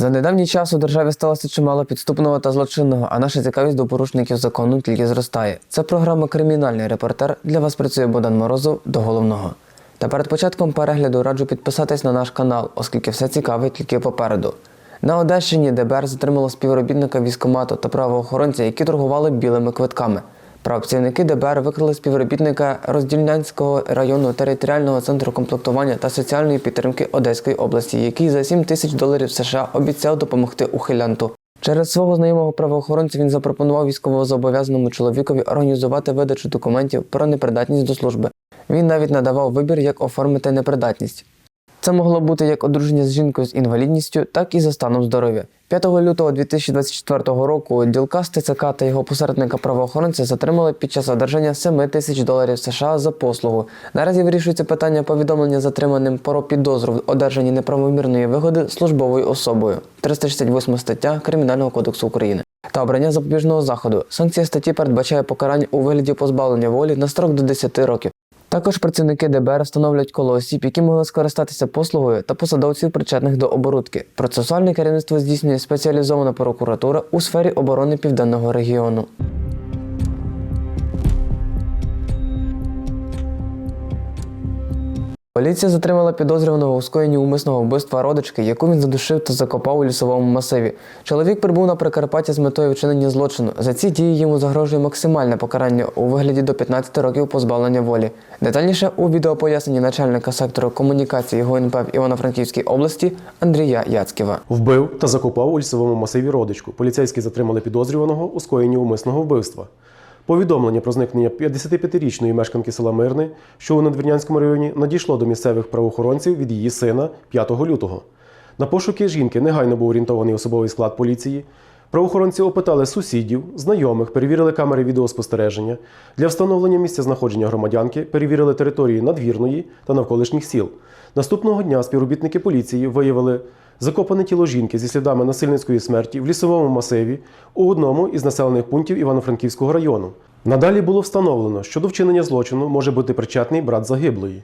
За недавній час у державі сталося чимало підступного та злочинного, а наша цікавість до порушників закону тільки зростає. Це програма Кримінальний репортер. Для вас працює Богдан Морозов до головного. Та перед початком перегляду раджу підписатись на наш канал, оскільки все цікаве тільки попереду. На Одещині ДБР затримало співробітника військомату та правоохоронця, які торгували білими квитками. Правоцівники ДБР викрили співробітника Роздільнянського районного територіального центру комплектування та соціальної підтримки Одеської області, який за 7 тисяч доларів США обіцяв допомогти ухилянту. Через свого знайомого правоохоронця він запропонував військовозобов'язаному чоловікові організувати видачу документів про непридатність до служби. Він навіть надавав вибір, як оформити непридатність. Це могло бути як одруження з жінкою з інвалідністю, так і за станом здоров'я. 5 лютого 2024 року ділка з ТЦК та його посередника правоохоронця затримали під час одержання 7 тисяч доларів США за послугу. Наразі вирішується питання повідомлення затриманим про підозру в одержанні неправомірної вигоди службовою особою 368 стаття Кримінального кодексу України. Та обрання запобіжного заходу. Санкція статті передбачає покарання у вигляді позбавлення волі на строк до 10 років. Також працівники ДБР встановлюють коло осіб, які могли скористатися послугою та посадовців, причетних до оборудки. Процесуальне керівництво здійснює спеціалізована прокуратура у сфері оборони південного регіону. Поліція затримала підозрюваного у скоєнні умисного вбивства родички, яку він задушив та закопав у лісовому масиві. Чоловік прибув на Прикарпаття з метою вчинення злочину. За ці дії йому загрожує максимальне покарання у вигляді до 15 років позбавлення волі. Детальніше у відеопоясненні начальника сектору комунікації ГУНП в Івано-Франківській області Андрія Яцьківа. Вбив та закопав у лісовому масиві родичку. Поліцейські затримали підозрюваного у скоєнні умисного вбивства. Повідомлення про зникнення 55-річної мешканки села Мирне, що у Надвірнянському районі, надійшло до місцевих правоохоронців від її сина 5 лютого. На пошуки жінки негайно був орієнтований особовий склад поліції. Правоохоронці опитали сусідів, знайомих, перевірили камери відеоспостереження. Для встановлення місця знаходження громадянки перевірили території надвірної та навколишніх сіл. Наступного дня співробітники поліції виявили закопане тіло жінки зі слідами насильницької смерті в лісовому масиві у одному із населених пунктів Івано-Франківського району. Надалі було встановлено, що до вчинення злочину може бути причетний брат загиблої.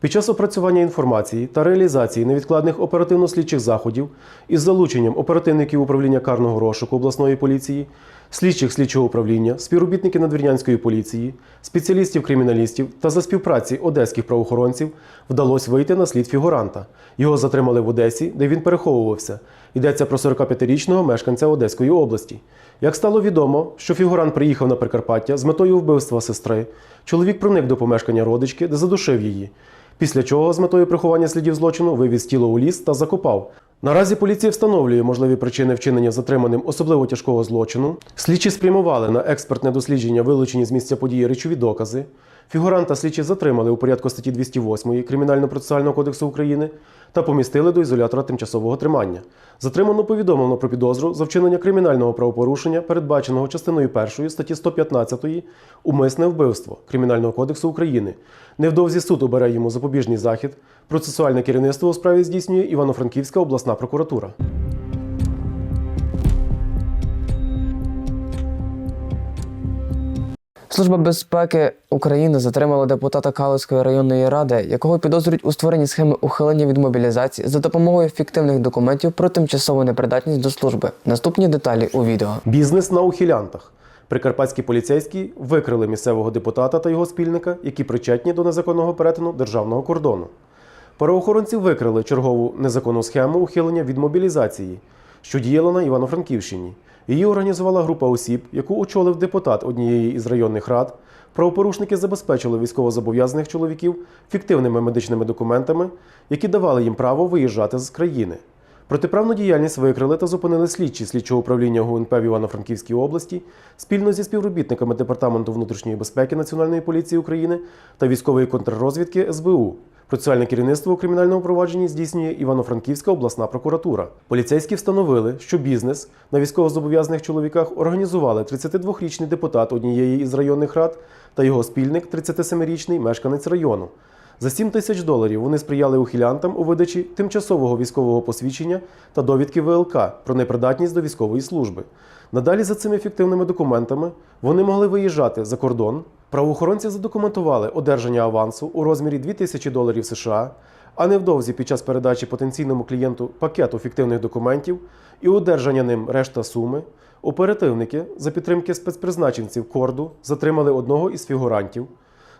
Під час опрацювання інформації та реалізації невідкладних оперативно-слідчих заходів із залученням оперативників управління карного розшуку обласної поліції, слідчих слідчого управління, співробітників надвірнянської поліції, спеціалістів-криміналістів та за співпраці одеських правоохоронців вдалося вийти на слід фігуранта. Його затримали в Одесі, де він переховувався. Йдеться про 45-річного мешканця Одеської області. Як стало відомо, що фігурант приїхав на Прикарпаття з метою вбивства сестри, чоловік проник до помешкання родички, де задушив її. Після чого з метою приховання слідів злочину вивіз тіло у ліс та закопав. Наразі поліція встановлює можливі причини вчинення затриманим особливо тяжкого злочину. Слідчі спрямували на експертне дослідження вилучені з місця події речові докази. Фігуранта слідчі затримали у порядку статті 208 Кримінально-процесуального кодексу України та помістили до ізолятора тимчасового тримання. Затримано повідомлено про підозру за вчинення кримінального правопорушення, передбаченого частиною 1 статті 115 умисне вбивство Кримінального кодексу України. Невдовзі суд обере йому запобіжний захід. Процесуальне керівництво у справі здійснює Івано-Франківська обласна прокуратура. Служба безпеки України затримала депутата Калицької районної ради, якого підозрюють у створенні схеми ухилення від мобілізації за допомогою фіктивних документів про тимчасову непридатність до служби. Наступні деталі у відео. Бізнес на ухилянтах. Прикарпатські поліцейські викрили місцевого депутата та його спільника, які причетні до незаконного перетину державного кордону. Правоохоронці викрили чергову незаконну схему ухилення від мобілізації, що діяла на Івано-Франківщині. Її організувала група осіб, яку очолив депутат однієї із районних рад. Правопорушники забезпечили військовозобов'язаних чоловіків фіктивними медичними документами, які давали їм право виїжджати з країни. Протиправну діяльність викрили та зупинили слідчі слідчого управління ГУНП в Івано-Франківській області спільно зі співробітниками Департаменту внутрішньої безпеки Національної поліції України та військової контррозвідки СБУ. Процесуальне керівництво у кримінальному провадженні здійснює Івано-Франківська обласна прокуратура. Поліцейські встановили, що бізнес на військовозобов'язаних чоловіках організували 32-річний депутат однієї із районних рад та його спільник, 37-річний мешканець району. За 7 тисяч доларів вони сприяли ухилянтам у видачі тимчасового військового посвідчення та довідки ВЛК про непридатність до військової служби. Надалі за цими фіктивними документами вони могли виїжджати за кордон. Правоохоронці задокументували одержання авансу у розмірі 2000 доларів США, а невдовзі під час передачі потенційному клієнту пакету фіктивних документів і одержання ним решта суми, оперативники за підтримки спецпризначенців корду затримали одного із фігурантів.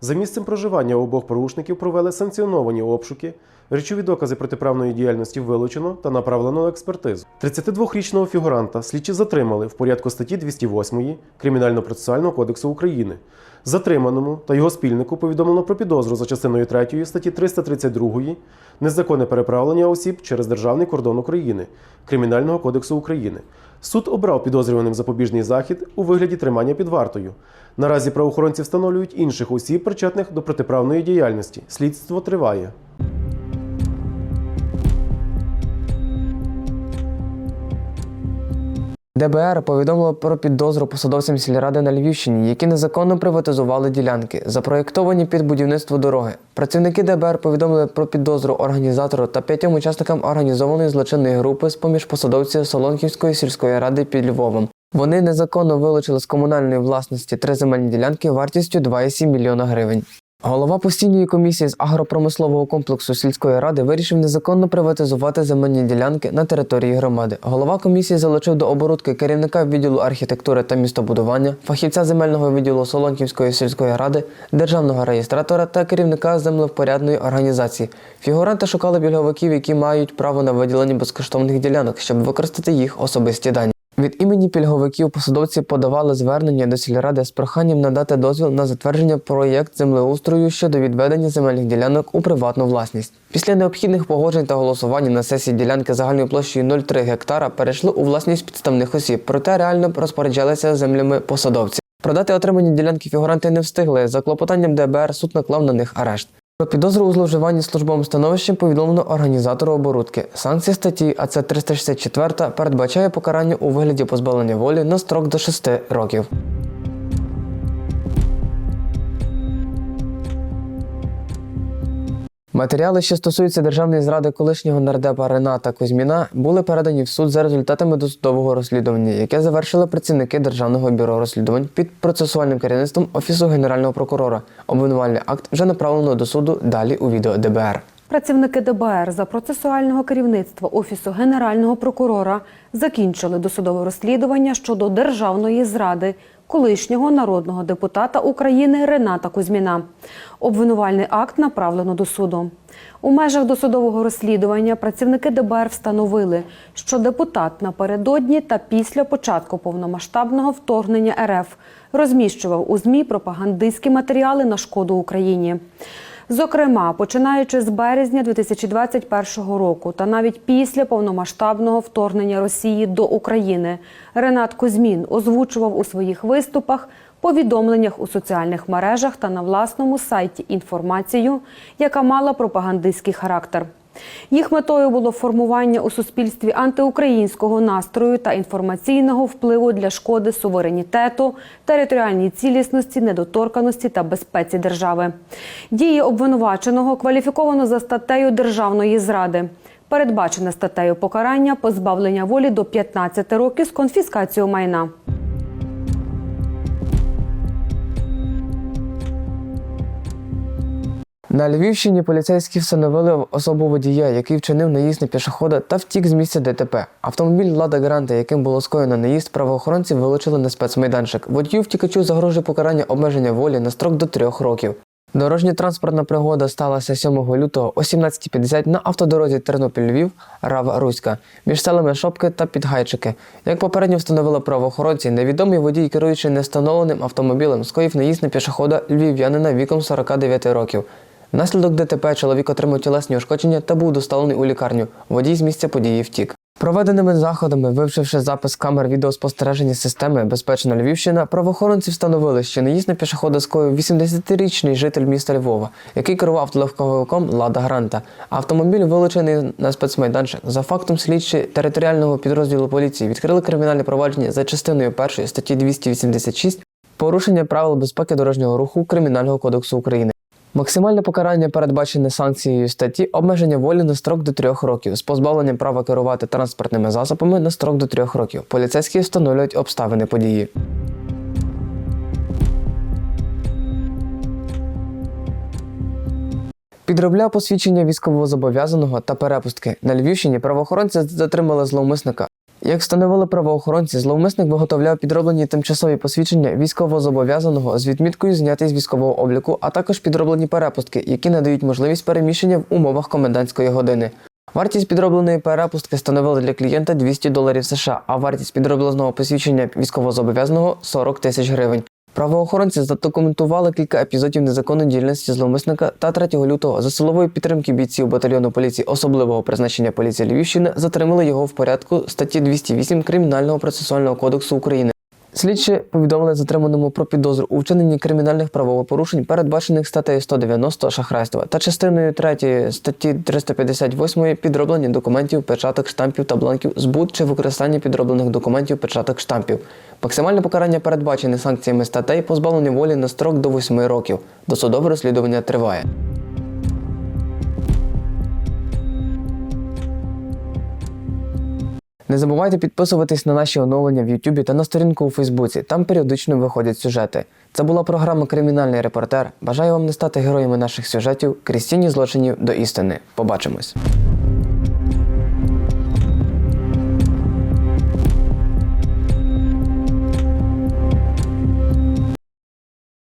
За місцем проживання обох порушників провели санкціоновані обшуки. Речові докази протиправної діяльності вилучено та направлено на експертизу. 32-річного фігуранта слідчі затримали в порядку статті 208 Кримінально-процесуального кодексу України. Затриманому та його спільнику повідомлено про підозру за частиною 3 статті 332 незаконне переправлення осіб через державний кордон України Кримінального кодексу України. Суд обрав підозрюваним запобіжний захід у вигляді тримання під вартою. Наразі правоохоронці встановлюють інших осіб, причетних до протиправної діяльності. Слідство триває. ДБР повідомило про підозру посадовцям сільради на Львівщині, які незаконно приватизували ділянки, запроєктовані під будівництво дороги. Працівники ДБР повідомили про підозру організатору та п'ятьом учасникам організованої злочинної групи з поміж посадовців Солонківської сільської ради під Львовом. Вони незаконно вилучили з комунальної власності три земельні ділянки вартістю 2,7 мільйона гривень. Голова постійної комісії з агропромислового комплексу сільської ради вирішив незаконно приватизувати земельні ділянки на території громади. Голова комісії залучив до оборудки керівника відділу архітектури та містобудування, фахівця земельного відділу Солонківської сільської ради, державного реєстратора та керівника землевпорядної організації. Фігуранти шукали пільговиків, які мають право на виділення безкоштовних ділянок, щоб використати їх особисті дані. Від імені пільговиків посадовці подавали звернення до сільради з проханням надати дозвіл на затвердження проєкт землеустрою щодо відведення земельних ділянок у приватну власність. Після необхідних погоджень та голосування на сесії ділянки загальною площею 0,3 гектара перейшли у власність підставних осіб, проте реально розпоряджалися землями посадовці. Продати отримані ділянки фігуранти не встигли. За клопотанням ДБР суд наклав на них арешт. Про підозру у зловживанні службовим становищем повідомлено організатору оборудки. Санкція статті АЦ 364 передбачає покарання у вигляді позбавлення волі на строк до 6 років. Матеріали, що стосуються державної зради колишнього нардепа Рената Кузьміна, були передані в суд за результатами досудового розслідування, яке завершили працівники Державного бюро розслідувань під процесуальним керівництвом Офісу Генерального прокурора. Обвинувальний акт вже направлено до суду далі у відео ДБР. Працівники ДБР за процесуального керівництва Офісу Генерального прокурора закінчили досудове розслідування щодо державної зради колишнього народного депутата України Рената Кузьміна. Обвинувальний акт направлено до суду. У межах досудового розслідування працівники ДБР встановили, що депутат напередодні та після початку повномасштабного вторгнення РФ розміщував у ЗМІ пропагандистські матеріали на шкоду Україні. Зокрема, починаючи з березня 2021 року та навіть після повномасштабного вторгнення Росії до України, Ренат Кузьмін озвучував у своїх виступах, повідомленнях у соціальних мережах та на власному сайті інформацію, яка мала пропагандистський характер. Їх метою було формування у суспільстві антиукраїнського настрою та інформаційного впливу для шкоди суверенітету, територіальній цілісності, недоторканості та безпеці держави. Дії обвинуваченого кваліфіковано за статтею державної зради. Передбачене статтею покарання позбавлення волі до 15 років з конфіскацією майна. На Львівщині поліцейські встановили особу водія, який вчинив наїзд на пішохода та втік з місця ДТП. Автомобіль Лада Гранта, яким було скоєно наїзд, правоохоронці вилучили на спецмайданчик. Водію втікачу загрожує покарання обмеження волі на строк до трьох років. Дорожньо-транспортна пригода сталася 7 лютого о 17.50 на автодорозі Тернопіль-Львів, Рава Руська, між селами Шопки та Підгайчики. Як попередньо встановили правоохоронці, невідомий водій, керуючи невстановленим автомобілем, скоїв наїзд на пішохода львів'янина віком 49 років. Внаслідок ДТП чоловік отримав тілесні ушкодження та був доставлений у лікарню. Водій з місця події втік. Проведеними заходами, вивчивши запис камер відеоспостереження системи Безпечна Львівщина, правоохоронці встановили, що наїзд на пішохода скоїв 80-річний житель міста Львова, який керував легковиком Лада Гранта. Автомобіль вилучений на спецмайданчик. За фактом слідчі територіального підрозділу поліції відкрили кримінальне провадження за частиною першої статті 286 порушення правил безпеки дорожнього руху Кримінального кодексу України. Максимальне покарання передбачене санкцією статті обмеження волі на строк до трьох років з позбавленням права керувати транспортними засобами на строк до трьох років. Поліцейські встановлюють обставини події. Підробляв посвідчення військовозобов'язаного та перепустки. На Львівщині правоохоронці затримали зловмисника. Як встановили правоохоронці, зловмисник виготовляв підроблені тимчасові посвідчення військовозобов'язаного з відміткою знятий з військового обліку, а також підроблені перепустки, які надають можливість переміщення в умовах комендантської години. Вартість підробленої перепустки становила для клієнта 200 доларів США, а вартість підробленого посвідчення військовозобов'язаного 40 тисяч гривень. Правоохоронці задокументували кілька епізодів незаконної діяльності зловмисника та 3 лютого за силової підтримки бійців батальйону поліції особливого призначення поліції Львівщини затримали його в порядку статті 208 Кримінального процесуального кодексу України. Слідчі повідомили затриманому про підозру у вчиненні кримінальних правопорушень, передбачених статтею 190 шахрайства та частиною 3 статті 358 підроблення документів, печаток, штампів та бланків, збут чи використання підроблених документів, печаток, штампів. Максимальне покарання передбачене санкціями статей позбавлення волі на строк до 8 років. Досудове розслідування триває. Не забувайте підписуватись на наші оновлення в Ютубі та на сторінку у Фейсбуці. Там періодично виходять сюжети. Це була програма Кримінальний репортер. Бажаю вам не стати героями наших сюжетів крізь злочинів до істини. Побачимось.